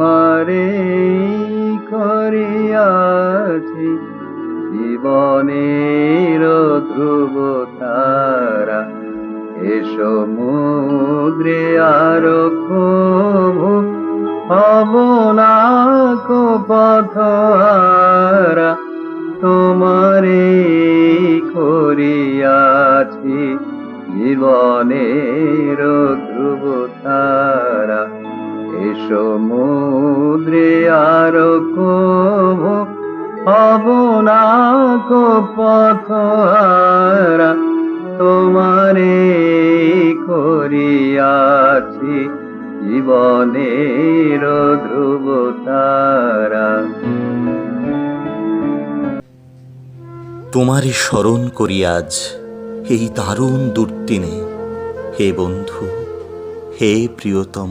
তোমারে করিয়াছি। জীবনের ধ্রুব তারা এ সমুদ্রে আর কবু হব না পথহারা তোমারে করিয়াছি। জীবনের ধ্রুব তারা সমুদ্রে আর কবু হব না কো পথহারা তোমারে করিয়াছি জীবনের ধ্রুব তারা। তোমারই স্মরণ করি আজ এই দারুণ দুর্দিনে। হে বন্ধু, হে প্রিয়তম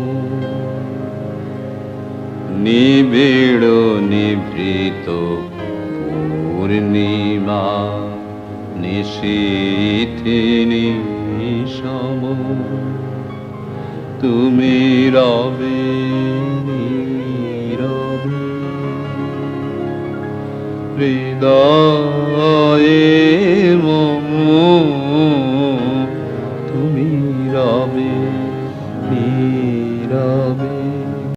নিবিড় নিভৃত পূর্ণিমা নিশীথিনী সম তুমি রবে নীরবে হৃদয়ে তুমি রবে নীরবে।